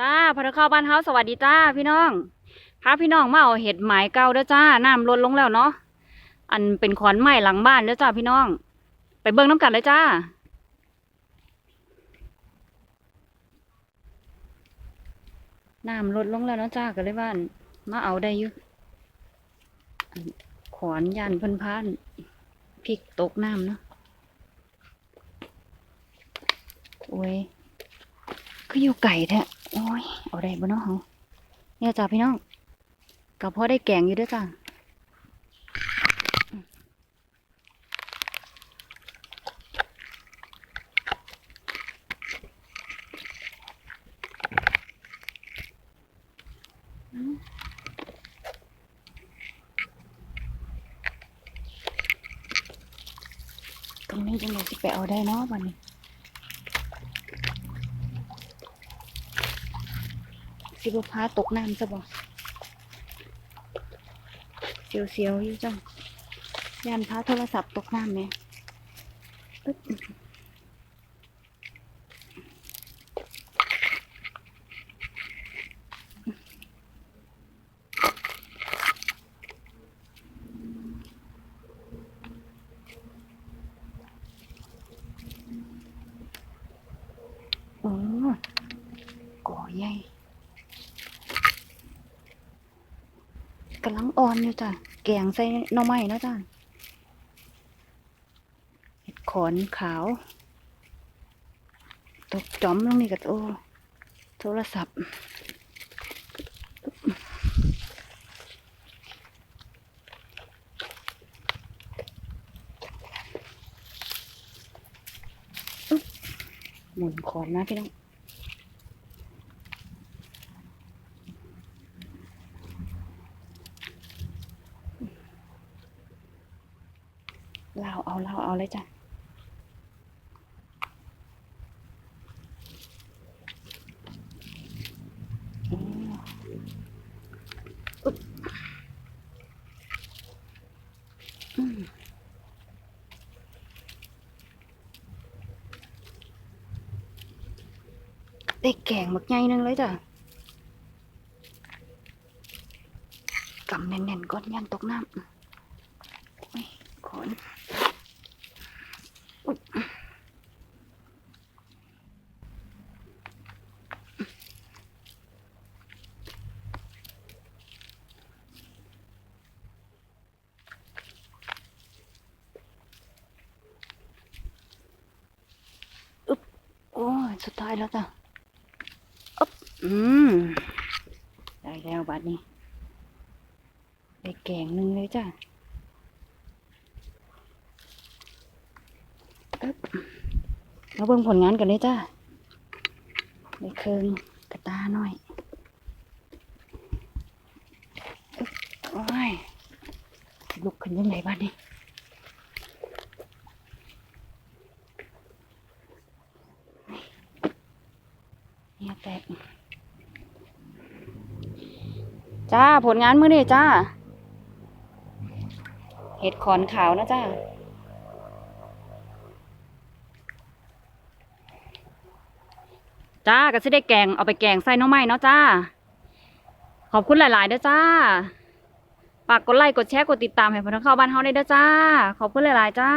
จ้าพนักเข้าบ้านเฮาสวัสดีจ้าพี่น้องพาพี่น้องมาเอาเห็ดหมายเก่าเด้อจ้าน้ำลดลงแล้วเนาะอันเป็นขอนไม้หลังบ้านเด้อจ้าพี่น้อง ไปเบิ่งน้ำกันเลยจ้า น้ำลดลงแล้วเนาะจ้าก็เลยว่าน มาเอาได้ยู่อันขอนยันพิ่นพานพริกตกน้ำเนาะโอ้ยก็อยู่ไก่แท้ โอ้ย เอาได้บ่เนาะเฮาเนี่ยจ้าพี่น้องก็พอได้แกงอยู่ด้วยจ้าตรงนี้จังเลยสิไปเอาได้เนาะบัดนี้ สิบพาตกน้ำซะบ่เสียวๆอยู่จังยานพาโทรศัพท์ตกน้ำเนี่ยปึ๊บโอ้ก่อใหญ่ กำลังอ่อนอยู่จ้ะ แกงใส่หน่อไม้เนาะจ้ะเห็ดขอนขาว ตกจอมลงนี่กับโอ้โทรศัพท์หมุนขอนนะพี่น้อง เล่าเอาเล่าเอาเลยจ้ะอืมอุ๊บอืมได้แกงบักใหญ่หนึงเลยจ้ะกำแน่นๆก้อนยันตกน้ำ โอ้ยขอนโอ้ยสุดท้ายแล้วจ้ะอึ๊บอืม ได้แล้วบัดนี้ได้แกงหนึ่งเลยจ้ะ อ๊บมาเบิ่งผลงานกันเลยจ้ะได้เครื่องกระตาหน่อยโอ้ยลุกขึ้นยังไงบ้านนี้เนี่ยแตกจ้า ผลงานมื้อนี้จ้า เห็ดขอนขาวนะจ้า จ้าก็สิได้แกงเอาไปแกงใส่น้องไม้เนาะจ้า ขอบคุณหลายๆเด้อจ้าฝากกดไลค์กดแชร์กดติดตามให้พนักเข้าบ้านเฮาได้เด้อจ้า ขอบคุณหลายๆจ้า